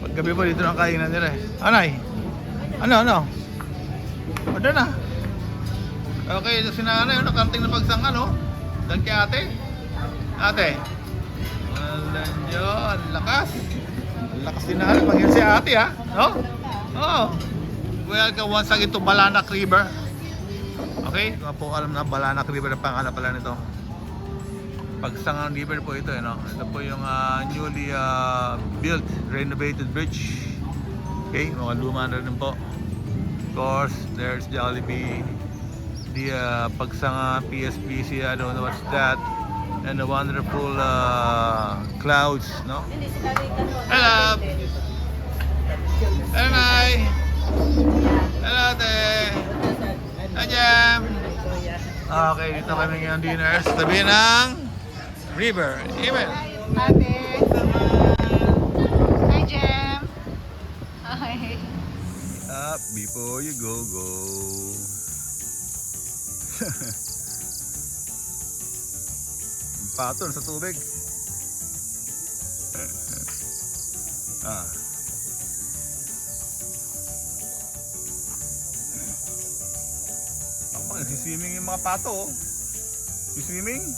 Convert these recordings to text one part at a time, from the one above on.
Paggabi po dito ng kainan nila eh. Anay? Ano, ano? Order na. Okay, ito si nanay, nakanting na pagsang ano. Dan kay ate. Ate. Wala nyo, ang lakas. Ang lakas din nanay. Pag si ate ha. No? Oo. Welcome once again to Balanak River. Okay? Kung po alam na Balanak River ang pangalan pala nito. Pagsangang River po ito, eh, no? Ito po yung ah, newly ah, built, renovated bridge. Okay, mga luma na rin po. Of course, there's Jollibee. The uh, Pagsanga PSPC, I don't know what's that. And the wonderful uh, clouds, no? Hello! Hello, Nay! Hello, Ate! Hi, Jam! Okay, dito kami ngayon dinner sa tabi ng river. Amen. Ate. Paton sa tubig. ah. Pa, nagsiswimming yung mga pato. Oh. Swimming?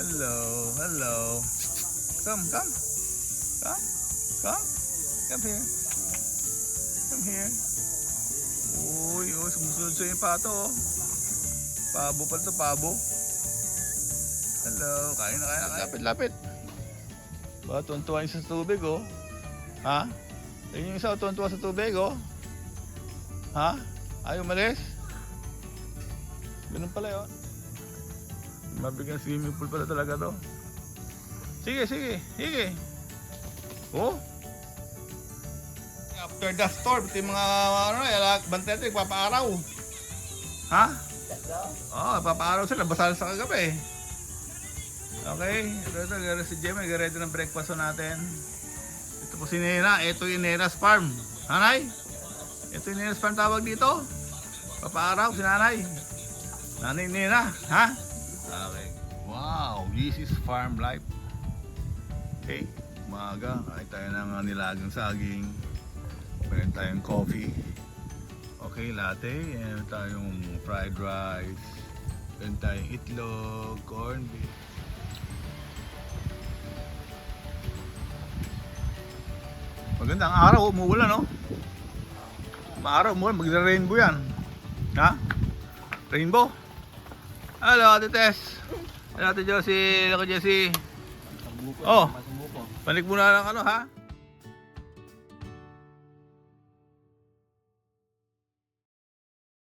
Hello, hello. Come, come. Come, come. Come here. Come here. Uy, sumusunod sa yung pato. oh. Pabo pa to, pabo. Hello, kain na, kain na. Lapit, lapit. Ba, tuwan-tuwa yung sa tubig, oh. Ha? Ayun yung isa, oh, tuwan-tuwa sa tubig, oh. Ha? Ayaw umalis? Ganun pala yun. Mabigang swimming pool pala talaga to. Sige, sige, sige. Oh, After the storm, ito yung mga ano, yala, bantete, papaaraw. Ha? Oo, oh, papaaraw sila, basal sa kagabi. Okay, ito, ito, gara si Jemmy, ready ng breakfast natin. Ito po si Nena, ito yung Nena's Farm. Nanay? Ito yung Nena's Farm tawag dito. Papaaraw si nanay. Nanay Nena, ha? Okay. Wow, this is farm life. Okay, umaga, kahit tayo ng nilagang saging. Meron tayong coffee. Okay, latte. Meron tayong fried rice. Meron tayong itlog, corned beef. Maganda ang araw, umuulan no? Maaraw, umuulan, magre-rainbow yan. Ha? Rainbow? Hello, Ate Tess. Hello, Ate Josie. Hello, Jessie. Oh, panik muna lang ano ha?